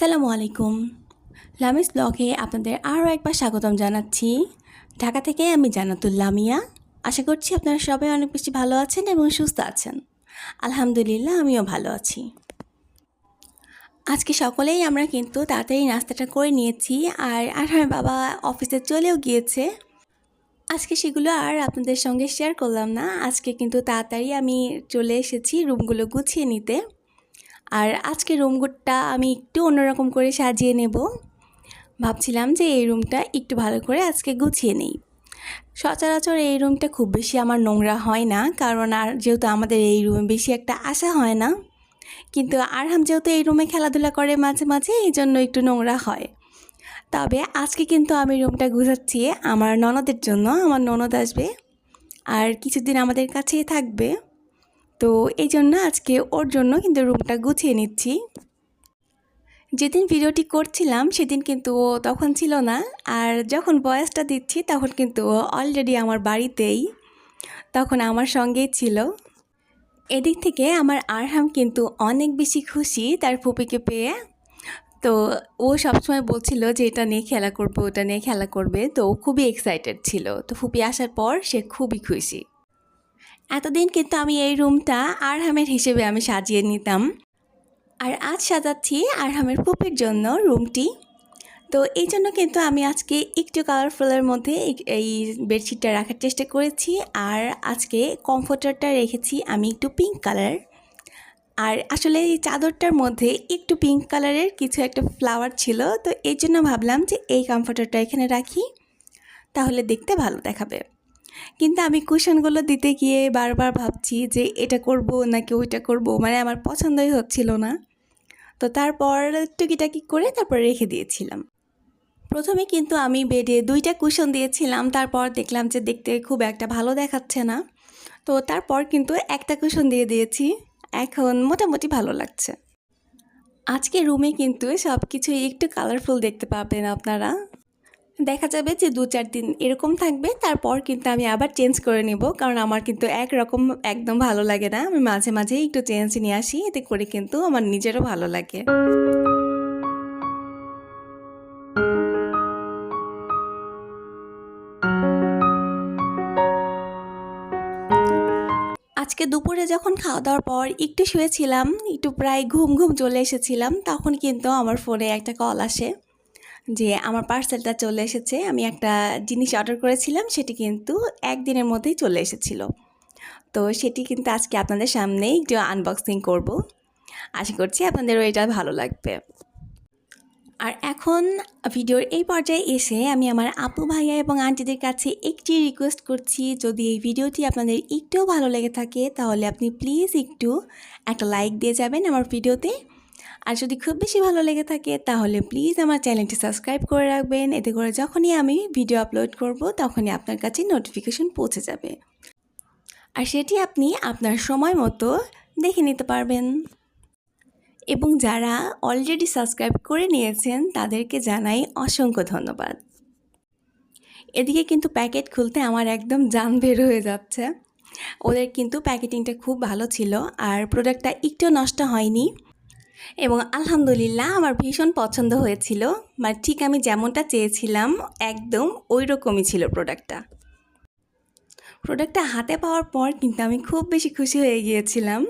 আসসালামু আলাইকুম। লামিস ব্লগে আপনাদের আরও একবার স্বাগতম জানাচ্ছি। ঢাকা থেকে আমি জানাতুল্লাহ মিয়া আশা করছি আপনারা সবাই অনেক বেশি ভালো আছেন এবং সুস্থ আছেন। আলহামদুলিল্লাহ, আমিও ভালো আছি। আজকে সকলেই আমরা কিন্তু তাড়াতাড়ি নাস্তাটা করে নিয়েছি আর আমার বাবা অফিসে চলেও গিয়েছে। আজকে সেগুলো আর আপনাদের সঙ্গে শেয়ার করলাম না। আজকে কিন্তু তাড়াতাড়ি আমি চলে এসেছি রুমগুলো গুছিয়ে নিতে। আর আজকে রুমটা আমি একটু অন্যরকম করে সাজিয়ে নেব। ভাবছিলাম যে এই রুমটা একটু ভালো করে আজকে গুছিয়ে নেই। সচরাচর এই রুমটা খুব বেশি আমার নোংরা হয় না, কারণ আর যেহেতু আমাদের এই রুমে বেশি একটা আশা হয় না, কিন্তু আরহাম যেহেতু এই রুমে খেলাধুলা করে মাঝে মাঝে, এই জন্য একটু নোংরা হয়। তবে আজকে কিন্তু আমি রুমটা গুছাচ্ছি আমার ননদের জন্য, আমার ননদ আসবে, আর কিছুদিন আমাদের কাছেই থাকবে। তো এই জন্য আজকে ওর জন্য কিন্তু রুমটা গুছিয়ে নিচ্ছি। যেদিন ভিডিওটি করছিলাম সেদিন কিন্তু ও তখন ছিল না, আর যখন বয়সটা দিচ্ছি তখন কিন্তু ও অলরেডি আমার বাড়িতেই, তখন আমার সঙ্গেই ছিল। এদিক থেকে আমার আরহাম কিন্তু অনেক বেশি খুশি তার ফুপিকে পেয়ে। তো ও সবসময় বলছিল যে, এটা নিয়ে খেলা করবে, ওটা নিয়ে খেলা করবে। তো ও খুবই এক্সাইটেড ছিল। তো ফুপি আসার পর সে খুবই খুশি। এতদিন কিন্তু আমি এই রুমটা আরহামের হিসেবে আমি সাজিয়ে নিতাম। আর আজ সাজাচ্ছি আরহামের পুপির জন্য রুমটি। তো এই জন্য কিন্তু আমি আজকে একটু কালারফুলের মধ্যে এই বেডশিটটা রাখার চেষ্টা করেছি। আর আজকে কমফোর্টারটা রেখেছি আমি একটু পিঙ্ক কালার আর আসলে এই চাদরটার মধ্যে একটু পিঙ্ক কালারের কিছু একটা ফ্লাওয়ার ছিল। তো এই জন্য ভাবলাম যে এই কমফোর্টারটা এখানে রাখি। তাহলে দেখতে ভালো দেখাবে। কিন্তু আমি কুশনগুলো দিতে গিয়ে বারবার ভাবছি যে এটা করব নাকি ওইটা করব মানে আমার পছন্দই হচ্ছিল না। তো তারপর টুকিটাকি করে তারপর রেখে দিয়েছিলাম। প্রথমে কিন্তু আমি বেডে দুইটা কুশন দিয়েছিলাম, তারপর দেখলাম যে দেখতে খুব একটা ভালো দেখাচ্ছে না। তো তারপর কিন্তু একটা কুশন দিয়ে দিয়েছি, এখন মোটামুটি ভালো লাগছে। আজকে রুমে কিন্তু সব কিছুই একটু কালারফুল দেখতে পাবেন আপনারা। দেখা যাবে যে দু চার দিন এরকম থাকবে, তারপর কিন্তু আমি আবার চেঞ্জ করে নেব। কারণ আমার কিন্তু একরকম একদম ভালো লাগে না। আমি মাঝে মাঝে একটু চেঞ্জ নিয়ে আসি, এতে করে কিন্তু আমার নিজেরও ভালো লাগে। আজকে দুপুরে যখন খাওয়া দাওয়ার পর একটু শুয়েছিলাম, একটু প্রায় ঘুম ঘুম চলে এসেছিলাম, তখন কিন্তু আমার ফোনে একটা কল আসে। যে আমার পার্সেলটা চলে এসেছে, আমি একটা জিনিস অর্ডার করেছিলাম, সেটি কিন্তু একদিনের মধ্যেই চলে এসেছিল। তো সেটি কিন্তু আজকে আপনাদের সামনেই একটু আনবক্সিং করব। আশা করছি আপনাদেরও এটা ভালো লাগবে। আর এখন ভিডিওর এই পর্যায়ে এসে আমি আমার আপু ভাইয়া এবং আন্টিদের কাছে একটি রিকোয়েস্ট করছি, যদি এই ভিডিওটি আপনাদের একটুও ভালো লেগে থাকে, তাহলে আপনি প্লিজ একটু একটা লাইক দিয়ে যাবেন আমার ভিডিওতে। আর যদি খুব বেশি ভালো লেগে থাকে, তাহলে প্লিজ আমার চ্যানেলটি সাবস্ক্রাইব করে রাখবেন। এতে করে যখনই আমি ভিডিও আপলোড করব, তখনই আপনার কাছে নোটিফিকেশন পৌঁছে যাবে। আর সেটি আপনি আপনার সময় মতো দেখে নিতে পারবেন। এবং যারা অলরেডি সাবস্ক্রাইব করে নিয়েছেন, তাদেরকে জানাই অসংখ্য ধন্যবাদ। এদিকে কিন্তু প্যাকেট খুলতে আমার একদম জান বের হয়ে যাচ্ছে। ওদের কিন্তু প্যাকেটিংটা খুব ভালো ছিল, আর প্রোডাক্টটা একটু নষ্ট হয়নি। এবং আলহামদুলিল্লাহ আমার ভীষণ পছন্দ হয়েছিল। মানে ঠিক আমি যেমনটা চেয়েছিলাম, একদম ওই রকমই ছিল প্রোডাক্টটা প্রোডাক্টটা হাতে পাওয়ার পর কিন্তু আমি খুব বেশি খুশি হয়ে গিয়েছিলাম।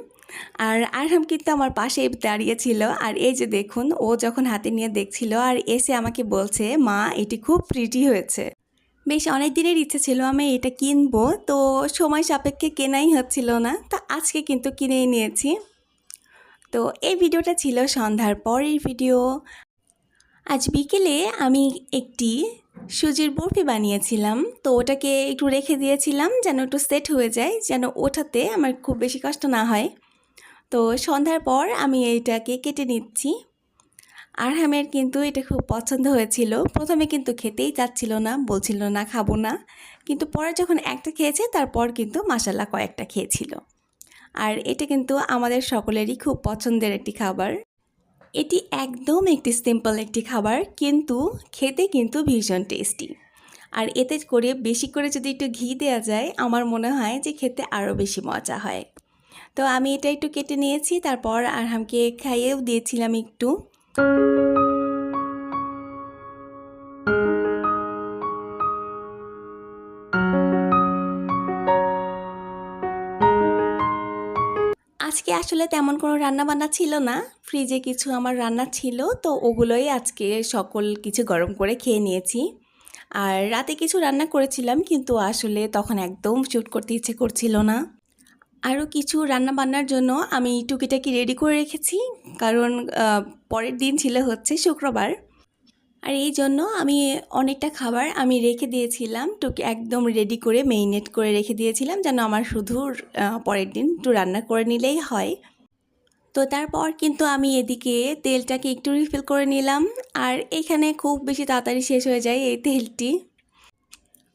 আর আরহাম কিন্তু আমার পাশে দাঁড়িয়েছিল আর এই যে দেখুন, ও যখন হাতে নিয়ে দেখছিল আর এসে আমাকে বলছে, মা, এটি খুব প্রিটি হয়েছে। বেশ অনেক দিনের ইচ্ছে ছিল আমি এটা কিনবো। তো সময় সাপেক্ষে কেনাই হচ্ছিল না। তো আজকে কিন্তু কিনেই নিয়েছি। তো এই ভিডিওটা ছিল সন্ধ্যার পরের ভিডিও। আজ বিকেলে আমি একটি সুজির বরফি বানিয়েছিলাম, তো ওটাকে একটু রেখে দিয়েছিলাম যেন একটু সেট হয়ে যায়, যেন ওঠাতে আমার খুব বেশি কষ্ট না হয়। তো সন্ধ্যার পর আমি এইটাকে কেটে নিচ্ছি। আরহামের কিন্তু এটা খুব পছন্দ হয়েছিল। প্রথমে কিন্তু খেতেই চাচ্ছিল না, বলছিল না, খাব না। কিন্তু পরে যখন একটা খেয়েছে, তারপর কিন্তু মাসাল্লা কয়েকটা খেয়েছিল। আর এটা কিন্তু আমাদের সকলেরই খুব পছন্দের একটি খাবার। এটি একদম একটি সিম্পল একটি খাবার, কিন্তু খেতে কিন্তু ভীষণ টেস্টি আর এতে করে বেশি করে যদি একটু ঘি দেওয়া যায়, আমার মনে হয় যে খেতে আরও বেশি মজা হয়। তো আমি এটা একটু কেটে নিয়েছি, তারপর আরহামকে খাইয়েও দিয়েছিলাম একটু। আজকে আসলে তেমন কোনো রান্না বান্না ছিল না। ফ্রিজে কিছু আমার রান্না ছিল, তো ওগুলোই আজকে সকল কিছু গরম করে খেয়ে নিয়েছি। আর রাতে কিছু রান্না করেছিলাম, কিন্তু আসলে তখন একদম শ্যুট করতে ইচ্ছে করছিল না। আরও কিছু রান্না বান্নার জন্য আমি টুকিটাকি রেডি করে রেখেছি, কারণ পরের দিন ছিল হচ্ছে শুক্রবার। আর এই জন্য আমি অনেকটা খাবার আমি রেখে দিয়েছিলাম, টুকি একদম রেডি করে মেরিনেট করে রেখে দিয়েছিলাম যেন আমার শুধু পরের দিন একটু রান্না করে নিলেই হয়। তো তারপর কিন্তু আমি এদিকে তেলটাকে একটু রিফিল করে নিলাম আর এখানে খুব বেশি তাড়াতাড়ি শেষ হয়ে যায় এই তেলটি।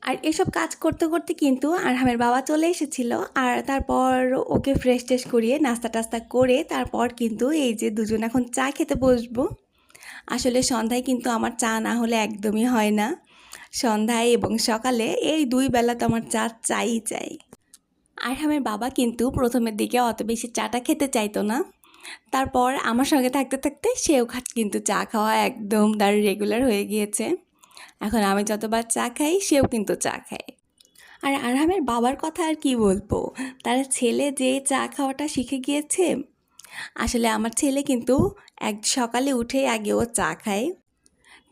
আর এসব কাজ করতে করতে কিন্তু আরহামের বাবা চলে এসেছিল আর তারপর ওকে ফ্রেশ ট্রেশ করিয়ে নাস্তা টাস্তা করে তারপর কিন্তু এই যে দুজন এখন চা খেতে বসবো। আসলে সন্ধ্যায় কিন্তু আমার চা না হলে একদমই হয় না। সন্ধ্যায় এবং সকালে এই দুই বেলা তো আমার চা চাই চাই। আরহামের বাবা কিন্তু প্রথমের দিকে অত বেশি চাটা খেতে চাইতো না। তারপর আমার সঙ্গে থাকতে থাকতে সেও কিন্তু চা খাওয়া একদম তার রেগুলার হয়ে গিয়েছে। এখন আমি যতবার চা খাই, সেও কিন্তু চা খায়। আর আরহামের বাবার কথা আর কি বলব? তার ছেলে যে চা খাওয়াটা শিখে গিয়েছে আসলে আমার ছেলে কিন্তু এক সকালে উঠেই আগে ও চা খায়,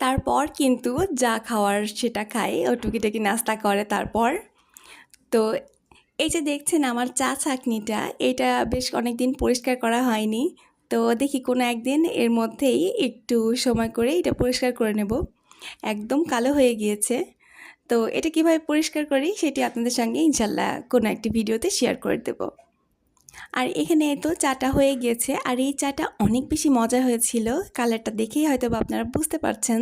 তারপর কিন্তু যা খাওয়ার সেটা খায়, ও টুকিটাকি নাস্তা করে তারপর। তো এই যে দেখছেন আমার চা ছাকনিটা এটা বেশ অনেক দিন পরিষ্কার করা হয়নি, তো দেখি কোনো একদিন এর মধ্যেই একটু সময় করে এটা পরিষ্কার করে নেব। একদম কালো হয়ে গিয়েছে। তো এটা কীভাবে পরিষ্কার করি সেটি আপনাদের সঙ্গে ইনশাল্লাহ কোনো একটি ভিডিওতে শেয়ার করে দেব। আর এখানে তো চাটা হয়ে গিয়েছে আর এই চাটা অনেক বেশি মজা হয়েছিল। কালারটা দেখেই হয়তো আপনারা বুঝতে পারছেন।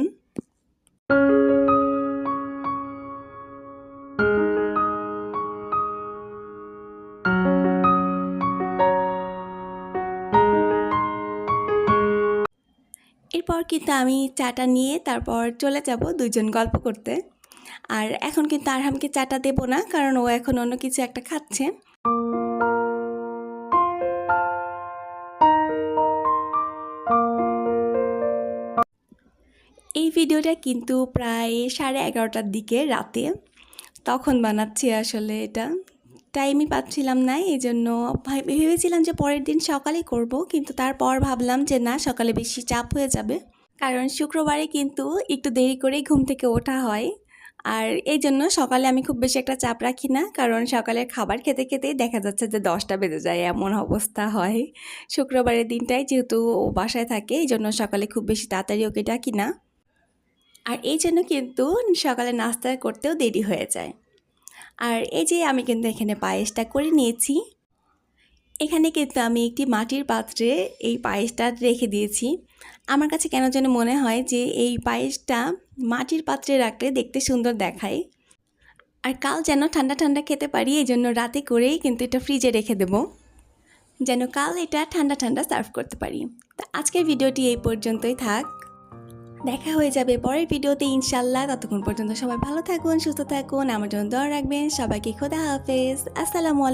এরপর কিন্তু আমি চাটা নিয়ে তারপর চলে যাব দুজন গল্প করতে। আর এখন কিন্তু আরহামকে চাটা দেবো না, কারণ ও এখন অন্য কিছু একটা খাচ্ছে। এই ভিডিওটা কিন্তু প্রায় সাড়ে এগারোটার দিকে রাতে। তখন বানাচ্ছি আসলে এটা। টাইমই পাচ্ছিলাম না এই জন্য ভেবেছিলাম যে পরের দিন সকালে করব, কিন্তু তারপর ভাবলাম যে না, সকালে বেশি চাপ হয়ে যাবে। কারণ শুক্রবারে কিন্তু একটু দেরি করেই ঘুম থেকে ওঠা হয়। আর এই জন্য সকালে আমি খুব বেশি একটা চাপ রাখি না, কারণ সকালের খাবার খেতে খেতেই দেখা যাচ্ছে যে দশটা বেজে যায়, এমন অবস্থা হয়। শুক্রবারের দিনটাই যেহেতু ও বাসায় থাকে এই জন্য সকালে খুব বেশি তাড়াতাড়ি ওকে ডাকি না। আর এই জন্য কিন্তু সকালে নাস্তা করতেও দেরি হয়ে যায়। আর এই যে আমি কিন্তু এখানে পায়েসটা করে নিয়েছি। এখানে কিন্তু আমি একটি মাটির পাত্রে এই পায়েসটা রেখে দিয়েছি। আমার কাছে কেন যেন মনে হয় যে এই পায়েসটা মাটির পাত্রে রাখলে দেখতে সুন্দর দেখায়। আর কাল যেন ঠান্ডা ঠান্ডা খেতে পারি, এই জন্য রাতে করেই কিন্তু এটা ফ্রিজে রেখে দেবো। যেন কাল এটা ঠান্ডা ঠান্ডা সার্ভ করতে পারি। তা আজকের ভিডিওটি এই পর্যন্তই থাক। দেখা হয়ে যাবে পরের ভিডিওতে, ইনশাল্লাহ। ততক্ষণ পর্যন্ত সবাই ভালো থাকুন, সুস্থ থাকুন। আমার জন্য দোয়া রাখবেন। সবাইকে খোদা হাফেজ। আসসালামু আলাইকুম।